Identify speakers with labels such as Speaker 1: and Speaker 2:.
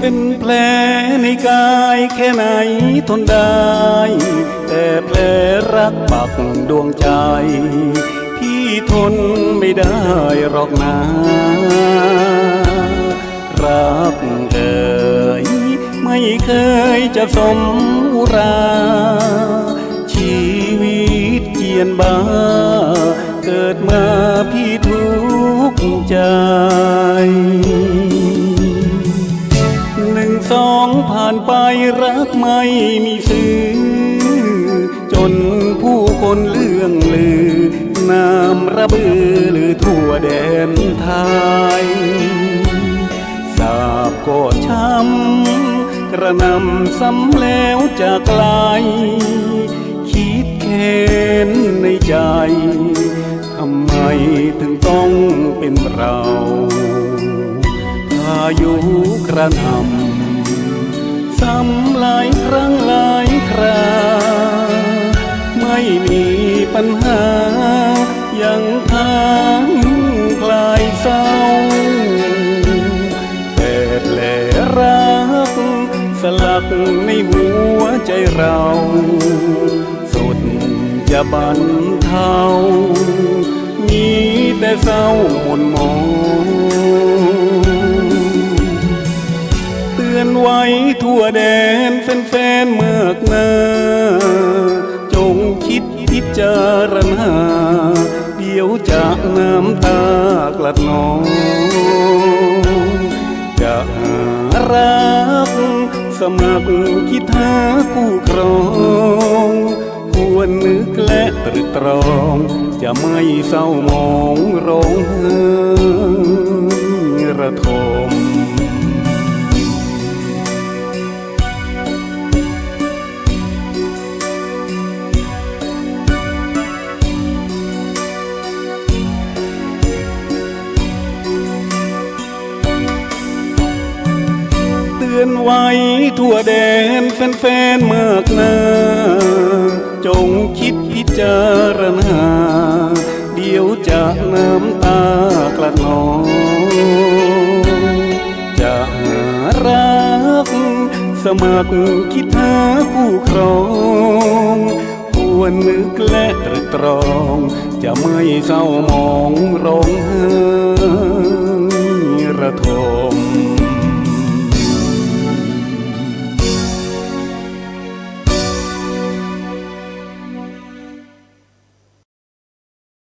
Speaker 1: เป็นแผลในกายแค่ไหนทนได้ แต่แผลรักปักดวงใจ พี่ทนไม่ได้หรอกนะรักเอ่ยไม่เคยจะสมรา ชีวิตเจียนบ้า เกิดมาพี่ทุกข์ใจ รักไม่มีซื้อ จนผู้คนเลื่องลือนามระเบือหรือทั่วแดนไทย สาบก็ช้ำกระนำซ้ำแล้วจากไกล คิดเค้นในใจทำไมถึงต้องเป็นเราพายุกระนำ ซ้ำหลายครั้งหลายครา ไม่มีปัญหา ยังทางคลายเศร้า แต่แผลรัก สลักในหัวใจเรา สุดจะบันเทามีแต่เศร้าหม่นหม ไว้ทั่วแดนแฟนๆเมือกนาจงคิดพิจารณา เดี๋ยวจะน้ำตากลัดนองจะหารักสมัครคิดหาคู่ครองควรนึกและตรึกตรอง จะไม่เศร้ามองร้องไห้ระทม อนไว้ทั่วแดนแฟนๆมือกนาจงคิดพิจารณา เดี๋ยวจะน้ำตากลัดนองจะหารัก สมัครคิดหาคู่ครองควรนึกและตรึกตรอง จะไม่เศร้ามองร้องไห้ระทม